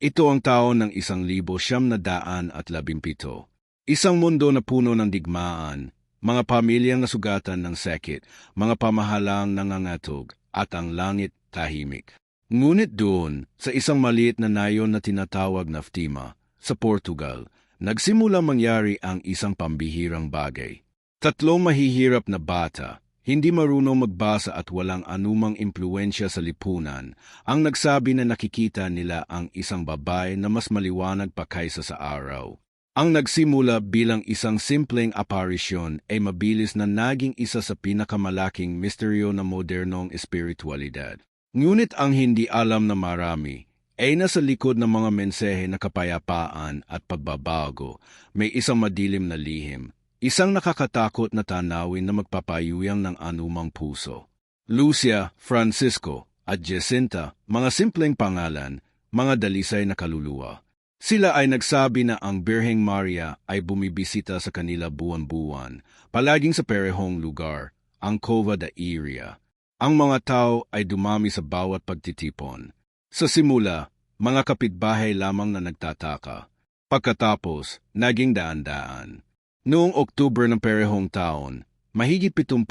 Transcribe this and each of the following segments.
Ito ang taon ng isang libo siyam na daan at labimpito. Isang mundo na puno ng digmaan, mga pamilyang nasugatan ng sakit, mga pamahalang nangangatog, at ang langit tahimik. Ngunit doon, sa isang maliit na nayon na tinatawag na Ftima, sa Portugal, nagsimula mangyari ang isang pambihirang bagay. Tatlong mahihirap na bata, hindi marunong magbasa at walang anumang impluensya sa lipunan, ang nagsabi na nakikita nila ang isang babae na mas maliwanag pa kaysa sa araw. Ang nagsimula bilang isang simpleng aparisyon ay mabilis na naging isa sa pinakamalaking misteryo ng modernong espiritualidad. Ngunit ang hindi alam na marami ay nasa likod ng mga mensahe na kapayapaan at pagbabago, may isang madilim na lihim Isang nakakatakot na tanawin na magpapayuyang ng anumang puso. Lucia, Francisco, at Jacinta, mga simpleng pangalan, mga dalisay na kaluluwa. Sila ay nagsabi na ang Birheng Maria ay bumibisita sa kanila buwan-buwan, palaging sa perehong lugar, ang Cova de Iria. Ang mga tao ay dumami sa bawat pagtitipon. Sa simula, mga kapitbahay lamang na nagtataka. Pagkatapos, naging daan-daan. Noong Oktuber ng perehong taon, mahigit 70,000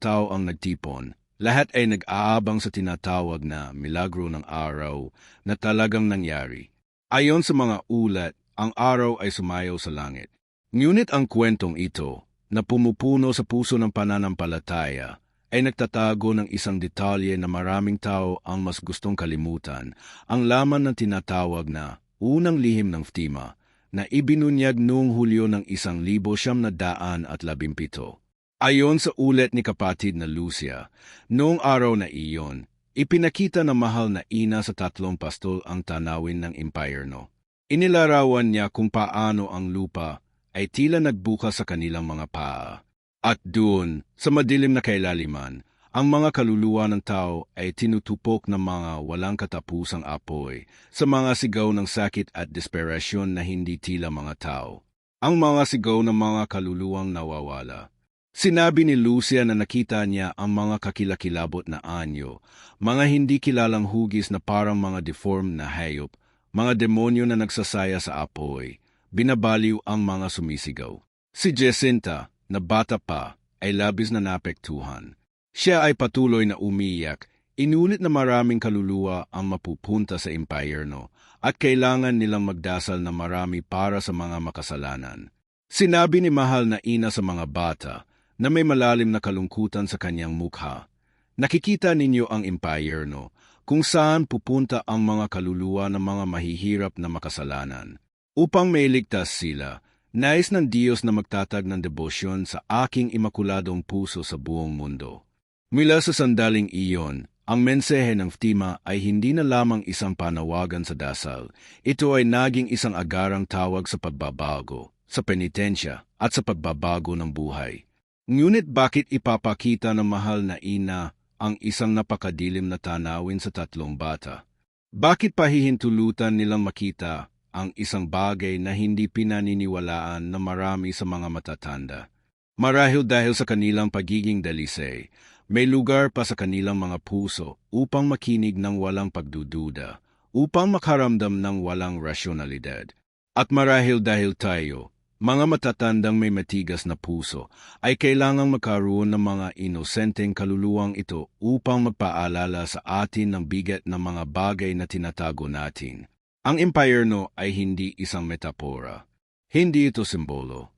tao ang nagtipon. Lahat ay nag-aabang sa tinatawag na milagro ng araw na talagang nangyari. Ayon sa mga ulat, ang araw ay sumayaw sa langit. Ngunit ang kwentong ito, na pumupuno sa puso ng pananampalataya, ay nagtatago ng isang detalye na maraming tao ang mas gustong kalimutan, ang laman ng tinatawag na unang lihim ng Ftima, na ibinunyag noong Hulyo ng isang libo siyam na daan at labimpito. Ayon sa ulet ni kapatid na Lucia, noong araw na iyon, ipinakita ng mahal na ina sa tatlong pastol ang tanawin ng impyerno. Inilarawan niya kung paano ang lupa ay tila nagbuka sa kanilang mga paa. At doon, sa madilim na kailaliman, ang mga kaluluwa ng tao ay tinutupok ng mga walang katapusang apoy sa mga sigaw ng sakit at desperasyon na hindi tila mga tao. Ang mga sigaw ng mga kaluluwang nawawala. Sinabi ni Lucia na nakita niya ang mga kakilakilabot na anyo, mga hindi kilalang hugis na parang mga deformed na hayop, mga demonyo na nagsasaya sa apoy, binabaliw ang mga sumisigaw. Si Jacinta, na bata pa, ay labis na napektuhan. Siya ay patuloy na umiyak, inulit na maraming kaluluwa ang mapupunta sa impyerno at kailangan nilang magdasal na marami para sa mga makasalanan. Sinabi ni Mahal na ina sa mga bata na may malalim na kalungkutan sa kanyang mukha. Nakikita ninyo ang impyerno kung saan pupunta ang mga kaluluwa ng mga mahihirap na makasalanan. Upang mailigtas sila, nais ng Diyos na magtatag ng debosyon sa aking imakuladong puso sa buong mundo. Mula sa sandaling iyon, ang mensahe ng Ftima ay hindi na lamang isang panawagan sa dasal. Ito ay naging isang agarang tawag sa pagbabago, sa penitensya, at sa pagbabago ng buhay. Ngunit bakit ipapakita ng mahal na ina ang isang napakadilim na tanawin sa tatlong bata? Bakit pahihintulutan nilang makita ang isang bagay na hindi pinaniniwalaan na marami sa mga matatanda? Marahil dahil sa kanilang pagiging dalisay, may lugar pa sa kanilang mga puso upang makinig ng walang pagdududa, upang makaramdam ng walang rasyonalidad. At marahil dahil tayo, mga matatandang may matigas na puso, ay kailangang magkaroon ng mga inosenteng kaluluwang ito upang magpaalala sa atin ng bigat ng mga bagay na tinatago natin. Ang impyerno ay hindi isang metapora. Hindi ito simbolo.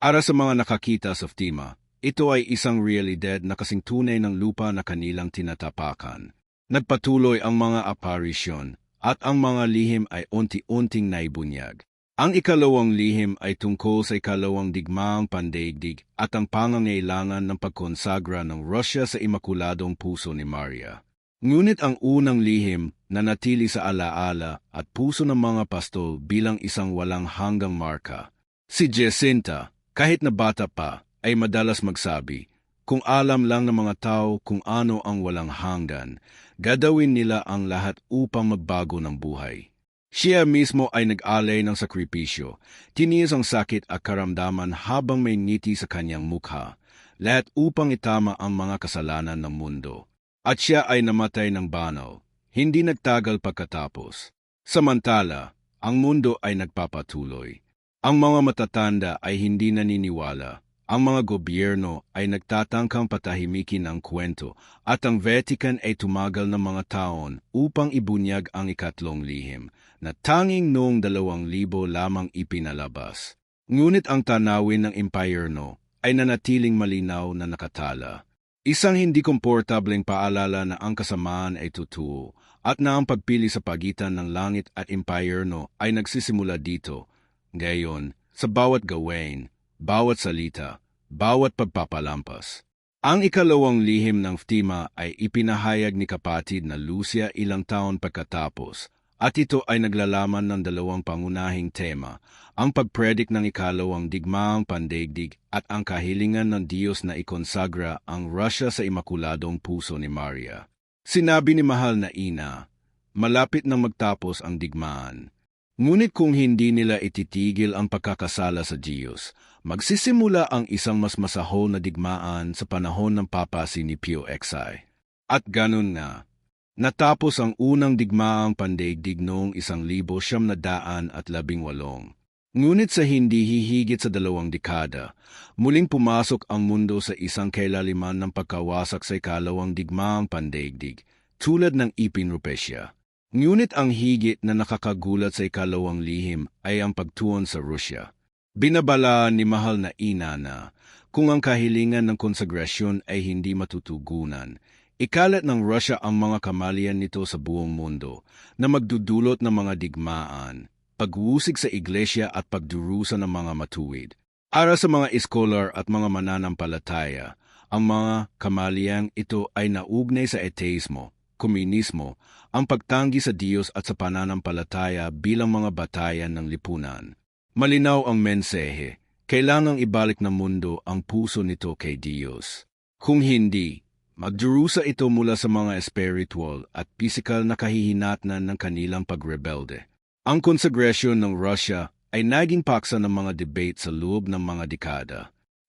Ara sa mga nakakita sa Ftima, ito ay isang realidad na kasing tunay ng lupa na kanilang tinatapakan. Nagpatuloy ang mga aparisyon at ang mga lihim ay unti-unting naibunyag. Ang ikalawang lihim ay tungkol sa ikalawang digmaang pandaigdig at ang pangangailangan ng pagkonsagra ng Russia sa imakuladong puso ni Maria. Ngunit ang unang lihim na natili sa alaala at puso ng mga pastol bilang isang walang hanggang marka. Si Jacinta, kahit na bata pa, ay madalas magsabi, kung alam lang ng mga tao kung ano ang walang hanggan, gadawin nila ang lahat upang magbago ng buhay. Siya mismo ay nag-alay ng sakripisyo, tiniis ang sakit at karamdaman habang may ngiti sa kanyang mukha, lahat upang itama ang mga kasalanan ng mundo. At siya ay namatay ng banal, hindi nagtagal pagkatapos. Samantala, ang mundo ay nagpapatuloy. Ang mga matatanda ay hindi naniniwala. Ang mga gobyerno ay nagtatangkang patahimikin ang kwento at ang Vatican ay tumagal ng mga taon upang ibunyag ang ikatlong lihim na tanging noong dalawang libo lamang ipinalabas. Ngunit ang tanawin ng impyerno ay nanatiling malinaw na nakatala. Isang hindi komportableng paalala na ang kasamaan ay totoo at na ang pagpili sa pagitan ng langit at impyerno ay nagsisimula dito. Ngayon, sa bawat gawain, bawat salita, bawat pagpapalampas. Ang ikalawang lihim ng Ftima ay ipinahayag ni kapatid na Lucia ilang taon pagkatapos at ito ay naglalaman ng dalawang pangunahing tema, ang pagpredik ng ikalawang digmaang pandaigdig at ang kahilingan ng Diyos na ikonsagra ang Russia sa imakuladong puso ni Maria. Sinabi ni Mahal na Ina, malapit nang magtapos ang digmaan. Ngunit kung hindi nila ititigil ang pagkakasala sa Diyos, magsisimula ang isang mas masahol na digmaan sa panahon ng papasi ni Pio XI. At ganun nga, Natapos ang unang digmaang pandaigdig noong isang libo siyam na daan at labing walong. Ngunit sa hindi hihigit sa dalawang dekada, muling pumasok ang mundo sa isang kailaliman ng pagkawasak sa ikalawang digmaang pandaigdig, tulad ng Ipin Rupesya. Ngunit ang higit na nakakagulat sa ikalawang lihim ay ang pagtuon sa Rusya. Binabalaan ni mahal na ina na kung ang kahilingan ng konsagrasyon ay hindi matutugunan, Ikalat ng Russia ang mga kamalian nito sa buong mundo na magdudulot ng mga digmaan, pagwusig sa iglesia at pagdurusa ng mga matuwid. Ara sa mga iskolar at mga mananampalataya, ang mga kamaliang ito ay naugnay sa ateismo, komunismo, ang pagtanggi sa Diyos at sa pananampalataya bilang mga batayan ng lipunan. Malinaw ang mensehe, kailangang ibalik ng mundo ang puso nito kay Diyos. Kung hindi, Magdurusa ito mula sa mga spiritual at physical na kahihinatnan ng kanilang pagrebelde. Ang konsagresyon ng Russia ay naging paksa ng mga debate sa loob ng mga dekada.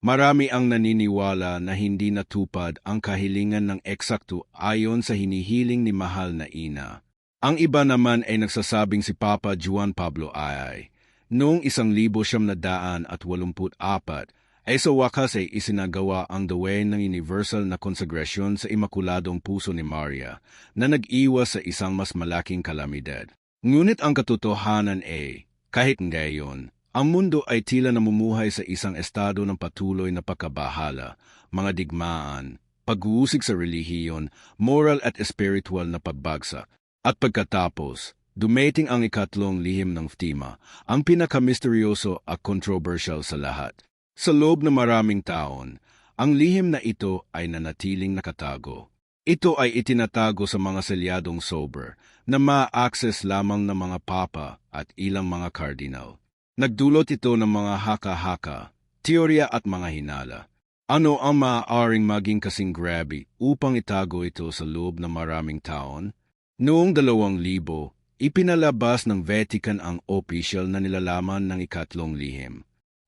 Marami ang naniniwala na hindi natupad ang kahilingan ng eksakto ayon sa hinihiling ni mahal na ina. Ang iba naman ay nagsasabing si Papa Juan Pablo ay noong isang libo siyam na daan at walumput apat ay sa wakas ay isinagawa ang dawain ng universal na konsagrasyon sa Imakuladong Puso ni Maria na nag-iwas sa isang mas malaking kalamidad. Ngunit ang katotohanan ay, kahit ngayon, ang mundo ay tila namumuhay sa isang estado ng patuloy na pagkabahala, mga digmaan, pag-uusig sa relihiyon, moral at spiritual na pagbagsak, at pagkatapos, dumating ang ikatlong lihim ng Ftima, ang pinakamisteryoso at controversial sa lahat. Sa loob ng maraming taon, ang lihim na ito ay nanatiling nakatago. Ito ay itinatago sa mga selyadong sober na ma-access lamang ng mga papa at ilang mga cardinal. Nagdulot ito ng mga haka-haka, teorya at mga hinala. Ano ang maaaring maging kasing grabe upang itago ito sa loob ng maraming taon? Noong dalawang libo, ipinalabas ng Vatican ang official na nilalaman ng ikatlong lihim.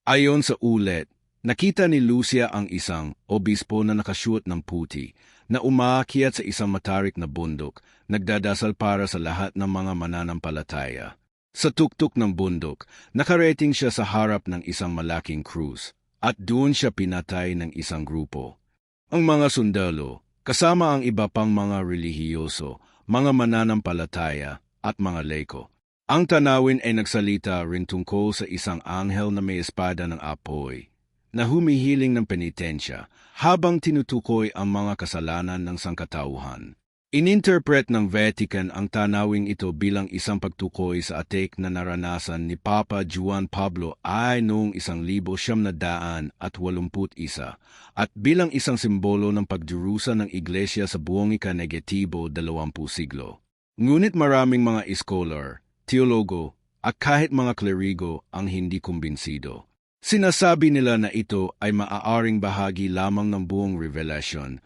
Ayon sa ulet, nakita ni Lucia ang isang obispo na nakashoot ng puti na umaakyat sa isang matarik na bundok, nagdadasal para sa lahat ng mga mananampalataya. Sa tuktok ng bundok, nakarating siya sa harap ng isang malaking krus at doon siya pinatay ng isang grupo. Ang mga sundalo, kasama ang iba pang mga relihiyoso, mga mananampalataya at mga leko, ang tanawin ay nagsalita rin tungkol sa isang anghel na may espada ng apoy na humihiling ng penitensya habang tinutukoy ang mga kasalanan ng sangkatauhan. Ininterpret ng Vatican ang tanawing ito bilang isang pagtukoy sa atek na naranasan ni Papa Juan Pablo ay noong isang libo siyam na daan at bilang isang simbolo ng pagdurusa ng Iglesia sa buong ika-negatibo dalawampu siglo. Ngunit maraming mga scholar teologo at kahit mga klerigo ang hindi kumbinsido. Sinasabi nila na ito ay maaaring bahagi lamang ng buong revelation,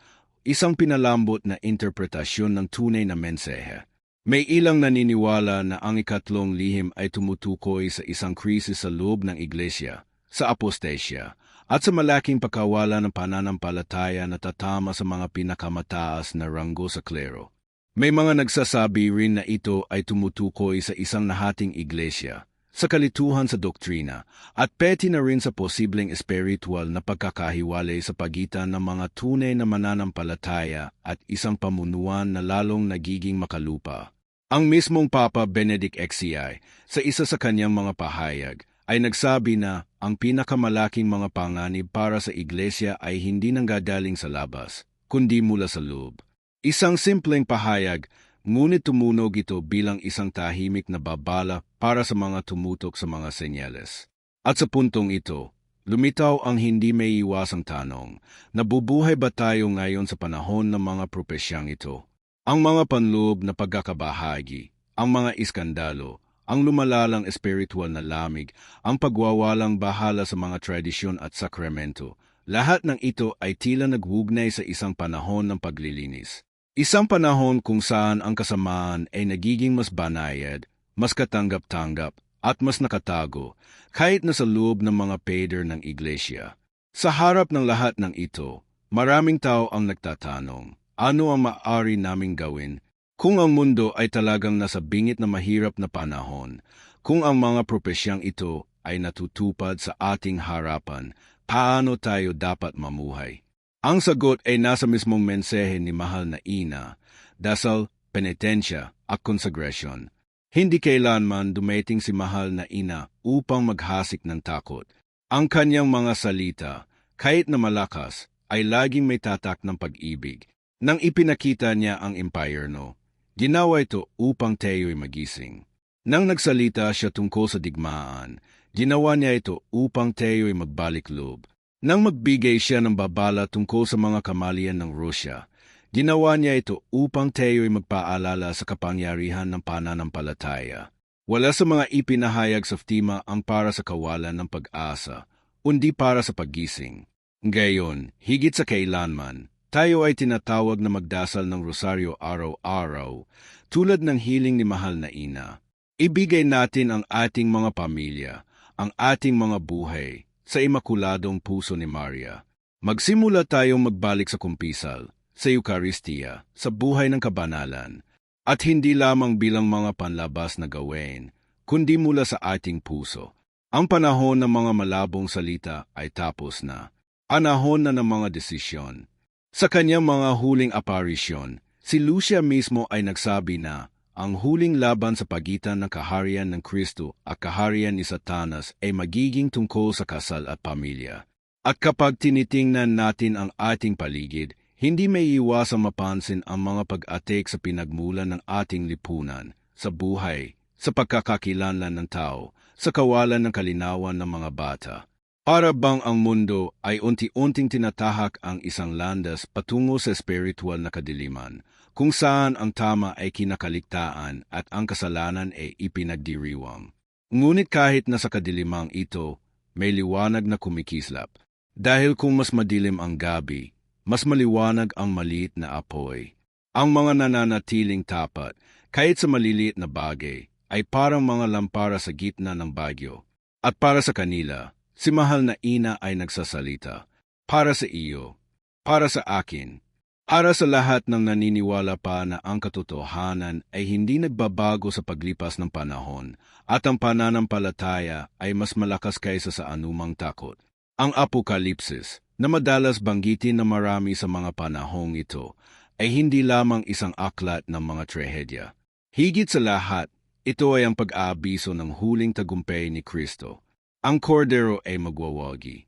isang pinalambot na interpretasyon ng tunay na mensehe. May ilang naniniwala na ang ikatlong lihim ay tumutukoy sa isang krisis sa loob ng iglesia, sa apostasia, at sa malaking pagkawala ng pananampalataya na tatama sa mga pinakamataas na ranggo sa klero. May mga nagsasabi rin na ito ay tumutukoy sa isang nahating iglesia, sa kalituhan sa doktrina, at peti na rin sa posibleng espiritual na pagkakahiwalay sa pagitan ng mga tunay na mananampalataya at isang pamunuan na lalong nagiging makalupa. Ang mismong Papa Benedict XCI, sa isa sa kanyang mga pahayag, ay nagsabi na ang pinakamalaking mga panganib para sa iglesia ay hindi nanggagaling sa labas, kundi mula sa loob. Isang simpleng pahayag, ngunit tumunog ito bilang isang tahimik na babala para sa mga tumutok sa mga senyales. At sa puntong ito, lumitaw ang hindi may iwasang tanong, nabubuhay ba tayo ngayon sa panahon ng mga propesyang ito? Ang mga panloob na pagkakabahagi, ang mga iskandalo, ang lumalalang espiritual na lamig, ang pagwawalang bahala sa mga tradisyon at sakramento, lahat ng ito ay tila nagwugnay sa isang panahon ng paglilinis. Isang panahon kung saan ang kasamaan ay nagiging mas banayad, mas katanggap-tanggap, at mas nakatago, kahit na sa loob ng mga pader ng iglesia. Sa harap ng lahat ng ito, maraming tao ang nagtatanong, ano ang maaari naming gawin kung ang mundo ay talagang nasa bingit na mahirap na panahon, kung ang mga propesyang ito ay natutupad sa ating harapan, paano tayo dapat mamuhay? Ang sagot ay nasa mismong mensahe ni mahal na ina, dasal, penitensya at konsagrasyon. Hindi kailanman dumating si mahal na ina upang maghasik ng takot. Ang kanyang mga salita, kahit na malakas, ay laging may tatak ng pag-ibig. Nang ipinakita niya ang impyerno, ginawa ito upang tayo'y magising. Nang nagsalita siya tungkol sa digmaan, ginawa niya ito upang tayo'y magbalik loob. Nang magbigay siya ng babala tungkol sa mga kamalian ng Rusya, ginawa niya ito upang tayo'y magpaalala sa kapangyarihan ng pananampalataya. Wala sa mga ipinahayag sa Fatima ang para sa kawalan ng pag-asa, undi para sa paggising. Ngayon, higit sa kailanman, tayo ay tinatawag na magdasal ng rosaryo araw-araw, tulad ng hiling ni Mahal na Ina. Ibigay natin ang ating mga pamilya, ang ating mga buhay, sa imakuladong puso ni Maria. Magsimula tayong magbalik sa kumpisal, sa Eucharistia, sa buhay ng kabanalan, at hindi lamang bilang mga panlabas na gawain, kundi mula sa ating puso. Ang panahon ng mga malabong salita ay tapos na. Panahon na ng mga desisyon. Sa kanyang mga huling aparisyon, si Lucia mismo ay nagsabi na ang huling laban sa pagitan ng kaharian ng Kristo at kaharian ni Satanas ay magiging tungkol sa kasal at pamilya. At kapag tinitingnan natin ang ating paligid, hindi may iwasang mapansin ang mga pag-atik sa pinagmulan ng ating lipunan, sa buhay, sa pagkakakilanlan ng tao, sa kawalan ng kalinawan ng mga bata. Para bang ang mundo ay unti-unting tinatahak ang isang landas patungo sa spiritual na kadiliman, kung saan ang tama ay kinakaligtaan at ang kasalanan ay ipinagdiriwang. Ngunit kahit na sa kadilimang ito, may liwanag na kumikislap. Dahil kung mas madilim ang gabi, mas maliwanag ang maliit na apoy. Ang mga nananatiling tapat, kahit sa maliliit na bagay, ay parang mga lampara sa gitna ng bagyo. At para sa kanila, si mahal na ina ay nagsasalita. Para sa iyo, para sa akin, para sa lahat ng naniniwala pa na ang katotohanan ay hindi nagbabago sa paglipas ng panahon at ang pananampalataya ay mas malakas kaysa sa anumang takot. Ang apokalipsis, na madalas banggitin na marami sa mga panahong ito, ay hindi lamang isang aklat ng mga trahedya. Higit sa lahat, ito ay ang pag-aabiso ng huling tagumpay ni Kristo. Ang kordero ay magwawagi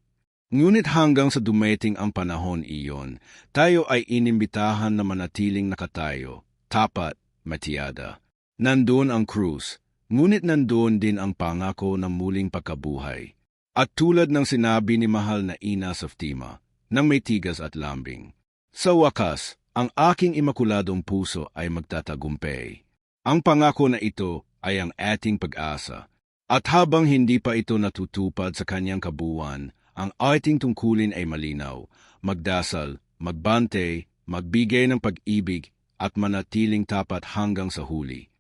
Ngunit hanggang sa dumating ang panahon iyon, tayo ay inimbitahan na manatiling nakatayo, tapat, matiyada. Nandun ang krus, ngunit nandun din ang pangako ng muling pagkabuhay. At tulad ng sinabi ni mahal na ina sa Fatima, ng may tigas at lambing. Sa wakas, ang aking imakuladong puso ay magtatagumpay. Ang pangako na ito ay ang ating pag-asa. At habang hindi pa ito natutupad sa kanyang kabuuan, ang ating tungkulin ay malinaw, magdasal, magbante, magbigay ng pag-ibig at manatiling tapat hanggang sa huli.